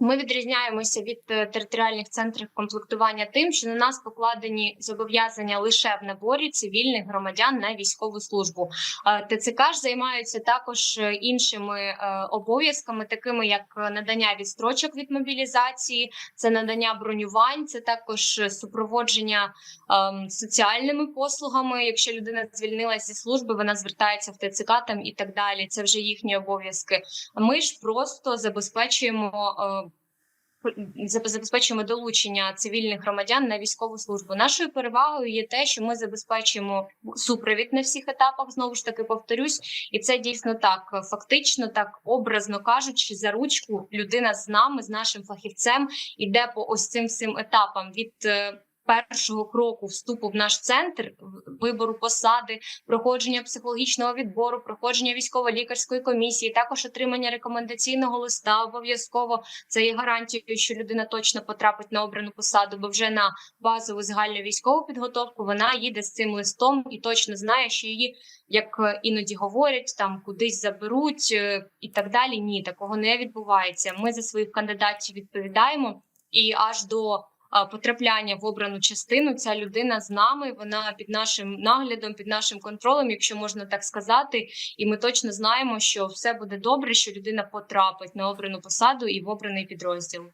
Ми відрізняємося від е, територіальних центрів комплектування тим, що на нас покладені зобов'язання лише в наборі цивільних громадян на військову службу. Е, ТЦК ж займаються також е, іншими обов'язками, такими як надання відстрочок від мобілізації, це надання бронювань, це також супроводження ем, соціальними послугами. Якщо людина звільнилася зі служби, вона звертається в ТЦК там і так далі. Це вже їхні обов'язки. Ми ж просто забезпечуємо. Е, Забезпечуємо долучення цивільних громадян на військову службу. Нашою перевагою є те, що ми забезпечуємо супровід на всіх етапах. Знову ж таки повторюсь, і це дійсно так. Фактично, так образно кажучи, за ручку людина з нами, з нашим фахівцем, іде по ось цим всім етапам від. Першого кроку вступу в наш центр вибору посади, проходження психологічного відбору, проходження військово-лікарської комісії, також отримання рекомендаційного листа обов'язково це є гарантією, що людина точно потрапить на обрану посаду, бо вже на базову загальну військову підготовку вона їде з цим листом і точно знає, що її, як е, іноді говорять, там кудись заберуть е, і так далі. Ні, такого не відбувається. Ми за своїх кандидатів відповідаємо і аж до. Потрапляння в обрану частину ця людина з нами, вона під нашим наглядом, під нашим контролем, якщо можна так сказати, і ми точно знаємо, що все буде добре, що людина потрапить на обрану посаду і в обраний підрозділ.